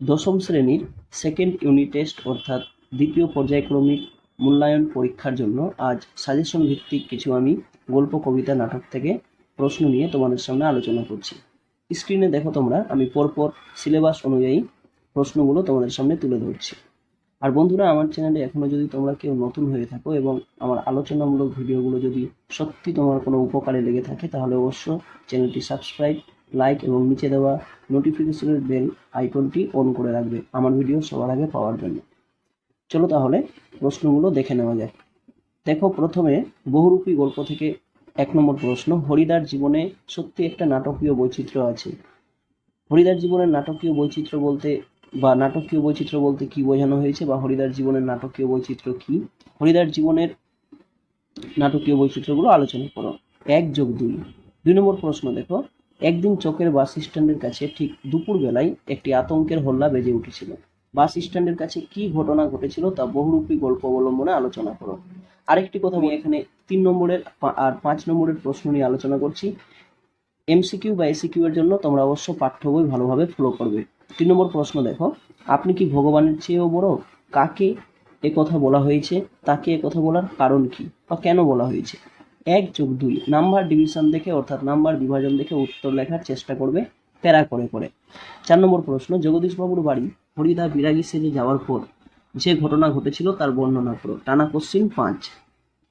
দশম শ্রেণির second unit test অর্থাৎ দ্বিতীয় পর্যায়ক্রমিক মূল্যায়ন পরীক্ষার জন্য আজ সাজেশন ভিত্তিক কিছু আমি গল্প, কবিতা, নাটক থেকে প্রশ্ন নিয়ে তোমাদের সামনে আলোচনা করছি। স্ক্রিনে দেখো তোমরা, আমি পরপর সিলেবাস অনুযায়ী প্রশ্নগুলো তোমাদের সামনে তুলে ধরছি। আর বন্ধুরা, আমার চ্যানেলে এখনও যদি তোমরা কেউ নতুন হয়ে থাকো এবং আমার আলোচনামূলক ভিডিওগুলো যদি সত্যি তোমার কোনো উপকারে লেগে থাকে, তাহলে অবশ্য চ্যানেলটি সাবস্ক্রাইব লাইক এবং নিচে দেওয়া নোটিফিকেশনের বেল আইকনটি অন করে রাখবে আমার ভিডিও সবার আগে পাওয়ার জন্য। চলো তাহলে প্রশ্নগুলো দেখে নেওয়া যায় দেখো প্রথমে বহুরূপী গল্প থেকে এক নম্বর প্রশ্ন, হরিদার জীবনে সত্যি একটা নাটকীয় বৈচিত্র্য আছে। হরিদার জীবনের নাটকীয় বৈচিত্র্য বলতে বা নাটকীয় বৈচিত্র্য বলতে কি বোঝানো হয়েছে বা হরিদার জীবনের নাটকীয় বৈচিত্র্য কি? হরিদার জীবনের নাটকীয় বৈচিত্র্যগুলো আলোচনা করো। এক যোগ দুই। দুই নম্বর প্রশ্ন দেখো। একদিন চকের বাস স্ট্যান্ডের কাছে ঠিক দুপুর বেলায় একটি আতঙ্কের হল্লা বেজে উঠেছিল। বাস স্ট্যান্ডের কাছে কি ঘটনা ঘটেছিল তা বহুরূপী গল্প অবলম্বনে আলোচনা করো। আরেকটি কথা আমি এখানে তিন নম্বরের আর পাঁচ নম্বরের প্রশ্ন নিয়ে আলোচনা করছি। এমসিকিউ বা এসিকিউ এর জন্য তোমরা অবশ্য পাঠ্য বই ভালোভাবে ফলো করবে। তিন নম্বর প্রশ্ন দেখো, আপনি কি ভগবানের চেয়েও বড়? কাকে কথা বলা হয়েছে? তাকে কথা বলার কারণ কি? বা কেন বলা হয়েছে? এক যোগ দুই। নাম্বার ডিভিশন দেখে, অর্থাৎ নাম্বার বিভাজন দেখে উত্তর লেখার চেষ্টা করবে প্যারা করে করে। চার নম্বর প্রশ্ন, জগদীশবাবুর বাড়ি, হরিদা বিরাগী সেজে যাওয়ার পর যে ঘটনা ঘটেছিল তার বর্ণনা করো। টানা কোশ্চিন পাঁচ।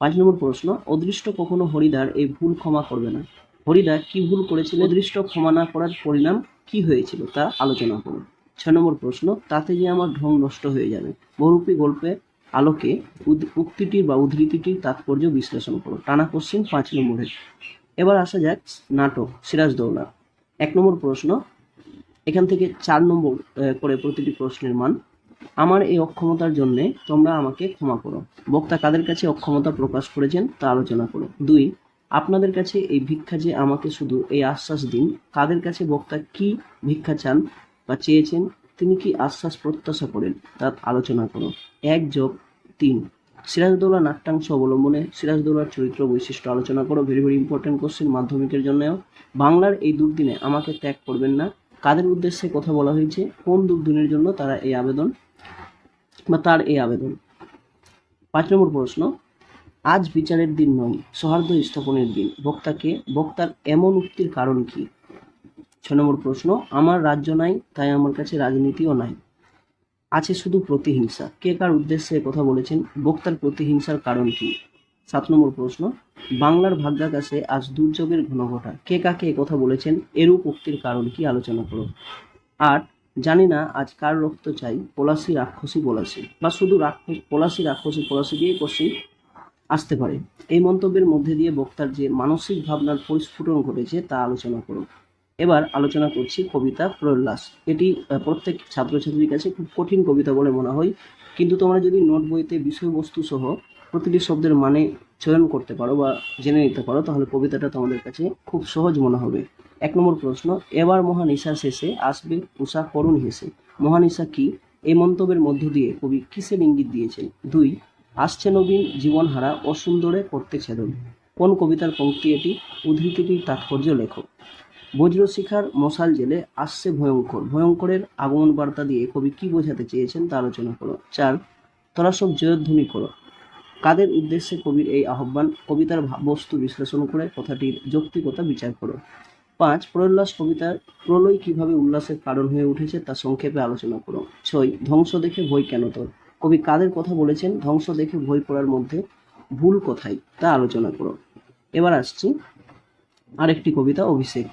পাঁচ নম্বর প্রশ্ন, অদৃষ্ট কখনো হরিদার এই ভুল ক্ষমা করবে না। হরিদা কি ভুল করেছিল? অদৃষ্ট ক্ষমা না করার পরিণাম কি হয়েছিল তা আলোচনা করুন ছয় নম্বর প্রশ্ন, তাতে যে আমার ঢং নষ্ট হয়ে যাবে। বহুরূপী গল্পের আলোকে উক্তিটির বা উদ্ধৃতিটির তাৎপর্য বিশ্লেষণ করো। টানা কোশ্চিন পাঁচ নম্বরের। এবার আসা যাক নাটক সিরাজদৌল্লা এক নম্বর প্রশ্ন, এখান থেকে চার নম্বর করে প্রতিটি প্রশ্নের মান। আমার এই অক্ষমতার জন্যে তোমরা আমাকে ক্ষমা করো। বক্তা কাদের কাছে অক্ষমতা প্রকাশ করেছেন তা আলোচনা করো। দুই, আপনাদের কাছে এই ভিক্ষা যে আমাকে শুধু এই আশ্বাস দিন, কাদের কাছে বক্তা কি ভিক্ষা চান বা চেয়েছেন তিনি কি আশ্বাস প্রত্যাশা করেন? তা আলোচনা করো। এক যোগ তিন। সিরাজদৌল্লা নাট্যাংশ অবলম্বনে সিরাজদৌল্লার চরিত্র বৈশিষ্ট্য আলোচনা করো। ভেরি ভেরি ইম্পর্টেন্ট কোশ্চেন মাধ্যমিকের জন্যও। বাংলার এই দুর্দিনে আমাকে ত্যাগ করবেন না। কাদের উদ্দেশ্যে কথা বলা হয়েছে? কোন দুর্দিনের জন্য তারা এই আবেদন? বা তার এই আবেদন? পাঁচ নম্বর প্রশ্ন। আজ বিচারের দিন নয়, সৌহার্দ্য স্থাপনের দিন। বক্তাকে, বক্তার এমন উক্তির কারণ কি? ছ নম্বর প্রশ্ন, আমার রাজ্য নাই, তাই আমার কাছে রাজনীতিও নাই। আছে শুধু প্রতিহিংসা। কে কার উদ্দেশ্যে কথা বলেছেন? বক্তার প্রতিহিংসার কারণ কি? সাত নম্বর প্রশ্ন, বাংলার ভাগ্যাকাশে আজ দুর্যোগের ঘনঘটা। কে কাকে কথা বলেছেন? এরূপ উক্তির কারণ কি? আলোচনা করো। আট, জানি না আজ কার রক্ত চাই, পলাশি রাক্ষসী পলাশি। বা শুধু রাক্ষস, পলাশি রাক্ষসী পলাশি দিয়ে কোশ্চিন আসতে পারে। এই মন্তব্যের মধ্যে দিয়ে বক্তার যে মানসিক ভাবনার পরিস্ফুটন ঘটেছে, তা আলোচনা করুন এবার আলোচনা করছি কবিতা প্রল্লাস এটি প্রত্যেক ছাত্রছাত্রীর কাছে খুব কঠিন কবিতা বলে মনে হয়। কিন্তু তোমরা যদি নোট বইতে বিষয়বস্তু সহ প্রতিটি শব্দের মানে চয়ন করতে পারো বা জেনে নিতে পারো, তাহলে কবিতাটা তোমাদের কাছে খুব সহজ মনে হবে। এক নম্বর প্রশ্ন, এবার মহানিশা শেষে আসবে উষা করুণ হেসে। মহানিশা কি? এই মন্তব্যের মধ্য দিয়ে কবি কিসের ইঙ্গিত দিয়েছেন? দুই, আসছে নবীন জীবনহারা অসুন্দরে করতে ছেদন। কোন কবিতার পঙ্ক্তি এটি? উদ্ধৃতিটির তাৎপর্য লেখো বজ্রশিখার মশাল জেলে আসছে ভয়ঙ্কর। ভয়ঙ্করের আগমন বার্তা দিয়ে কবি কি বোঝাতে চেয়েছেন তা আলোচনা করো। চার তোরা সব জয়ধ্বনি করো। কাদের উদ্দেশ্যে কবির এই আহ্বান? কবিতার বস্তু বিশ্লেষণ করে কথাটির যৌক্তিকতা বিচার করো। পাঁচ প্রল্লাস কবিতার প্রলয় কীভাবে উল্লাসের কারণ হয়ে উঠেছে তা সংক্ষেপে আলোচনা করো। ছয়, ধ্বংস দেখে ভয় কেন তোর? কবি কাদের কথা বলেছেন? ধ্বংস দেখে ভয় পড়ার মধ্যে ভুল কোথায়? তা আলোচনা করো। এবার আসছি আরেকটি কবিতা অভিষেক।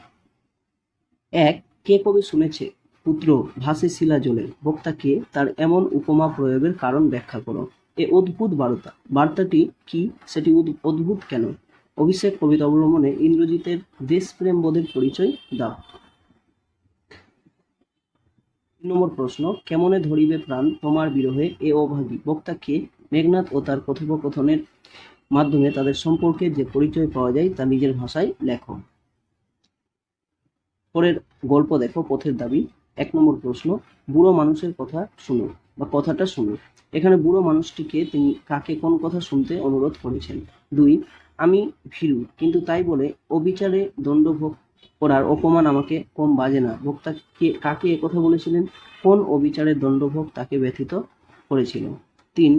এক, কে কবি শুনেছে? পুত্র ভাসে শিলা জলে। বক্তা কে? তার এমন উপমা প্রয়োগের কারণ ব্যাখ্যা করো। এ অদ্ভুত বার্তা। বার্তাটি কি? সেটি অদ্ভুত কেন? অভিষেক কবিতা অবলম্বনে ইন্দ্রজিতের দেশপ্রেম বোধের পরিচয় দাও। নম্বর প্রশ্ন, কেমনে ধরিবে প্রাণ তোমার বিরহে? এ অভাগী। বক্তা কে? মেঘনাথ ও তার কথোপকথনের মাধ্যমে তাদের সম্পর্কে যে পরিচয় পাওয়া যায় তা নিজের ভাষায় লেখো। পরের গল্প দেখো, পথের দাবি। এক নম্বর প্রশ্ন, বুড়ো মানুষের কথা শুনো বা কথাটা শুনো। এখানে বুড়ো মানুষটিকে তিনি কাকে কোন কথা শুনতে অনুরোধ করেছেন? দুই, আমি ভীরু, কিন্তু তাই বলে অবিচারে দণ্ডভোগ করার অপমান আমাকে কম বাজে না। ভোক্তা কে, কাকে কথা বলেছিলেন? কোন অবিচারের দণ্ডভোগ তাকে ব্যথিত করেছিল? তিন,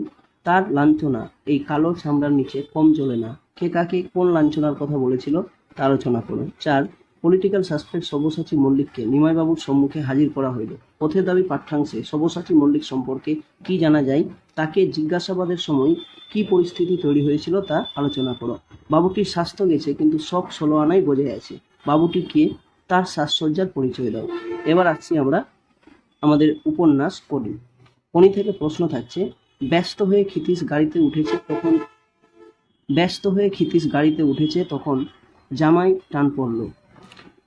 তার লাঞ্ছনা, এই কালো চামড়ার নিচে কম জ্বলে না। কে কাকে কোন লাঞ্ছনার কথা বলেছিল তা আলোচনা করুন। চার পলিটিক্যাল সাসপেক্ট সব্যসাচী মল্লিককে নিমাইবাবুর সম্মুখে হাজির করা হইল। পথের দাবি পাঠ্যাংশে সব্যসাচী মল্লিক সম্পর্কে কি জানা যায়, তাকে জিজ্ঞাসাবাদের সময় কি পরিস্থিতি তৈরি হয়েছিল তা আলোচনা করো। বাবুটির স্বাস্থ্য গেছে, কিন্তু সব ষোলো আনাই বজায় আছে বাবুটি কে, তার সাজসজ্জার পরিচয় দাও। এবার আসছি আমরা আমাদের উপন্যাস করি কোনি থেকে প্রশ্ন থাকছে, ব্যস্ত হয়ে ক্ষিতীশ গাড়িতে উঠেছে তখন, ব্যস্ত হয়ে ক্ষিতীশ গাড়িতে উঠেছে তখন জামাই টান পড়ল।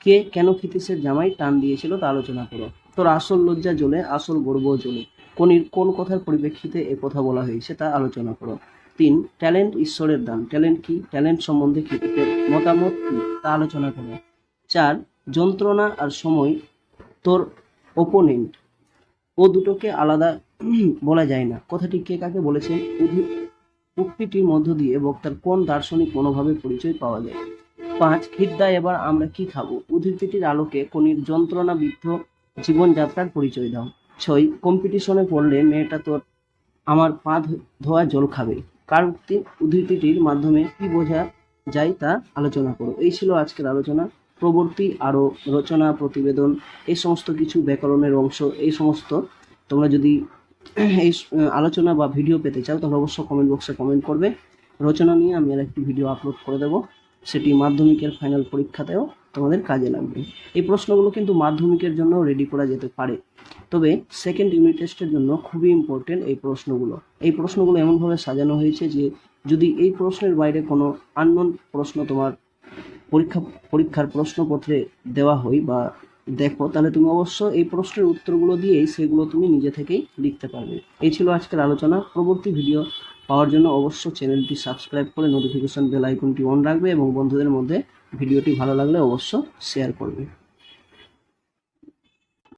কে কেন ক্ষিতীশের জামাই টান দিয়েছিল তা আলোচনা করো। তোর আসল লজ্জা জ্বলে, আসল গর্ব জ্বলে। কোনির, কোন কথার পরিপ্রেক্ষিতে এ কথা বলা হয়েছে তা আলোচনা করো। তিন, ট্যালেন্ট ঈশ্বরের দান। ট্যালেন্ট কি? ট্যালেন্ট সম্বন্ধে ক্ষিতীশের মতামত কি? তা আলোচনা করো। চার, যন্ত্রণা আর সময় তোর ওপোনেন্ট ও দুটোকে আলাদা বলা যায় না। কথাটি কে কাকে বলেছেন উক্তিটির মধ্য দিয়ে বক্তার কোন দার্শনিক মনোভাবের পরিচয় পাওয়া যায়? পাঁচ খিদ্দায় এবার আমরা কি খাব? উদ্ধৃতিটির আলোকে কোনির যন্ত্রণাবিদ্ধ জীবনযাত্রার পরিচয় দাও। ছয় কম্পিটিশনে পড়লে মেয়েটা তোর আমার পা ধোয়া জল খাবে। কার উক্তি উদ্ধৃতিটির মাধ্যমে কি বোঝা যায় তা আলোচনা করো। এই ছিল আজকের আলোচনা। প্রবর্তী আরও রচনা, প্রতিবেদন, এই সমস্ত কিছু ব্যাকরণের অংশ, এই সমস্ত। তোমরা যদি এই আলোচনা বা ভিডিও পেতে চাও, তাহলে অবশ্যই কমেন্ট বক্সে কমেন্ট করবে। রচনা নিয়ে আমি আর একটি ভিডিও আপলোড করে দেবো। সেটি মাধ্যমিকের ফাইনাল পরীক্ষাতেও তোমাদের কাজে লাগবে। এই প্রশ্নগুলো কিন্তু মাধ্যমিকের জন্য রেডি করা যেতে পারে। তবে সেকেন্ড ইউনিট টেস্টের জন্য খুবই ইম্পর্টেন্ট এই প্রশ্নগুলো। এই প্রশ্নগুলো এমনভাবে সাজানো হয়েছে যে, যদি এই প্রশ্নের বাইরে কোনো আননোন প্রশ্ন তোমার পরীক্ষা, পরীক্ষার প্রশ্নপত্রে দেওয়া হয় বা দেখো, তাহলে তুমি অবশ্য এই প্রশ্নের উত্তরগুলো দিয়েই সেগুলো তুমি নিজে থেকেই লিখতে পারবে। এই ছিল আজকের আলোচনা। পরবর্তী ভিডিও পাওয়ার জন্য অবশ্য চ্যানেলটি সাবস্ক্রাইব করে নোটিফিকেশন বেল আইকনটি অন রাখবে এবং বন্ধুদের মধ্যে ভিডিওটি ভালো লাগলে অবশ্য শেয়ার করবে।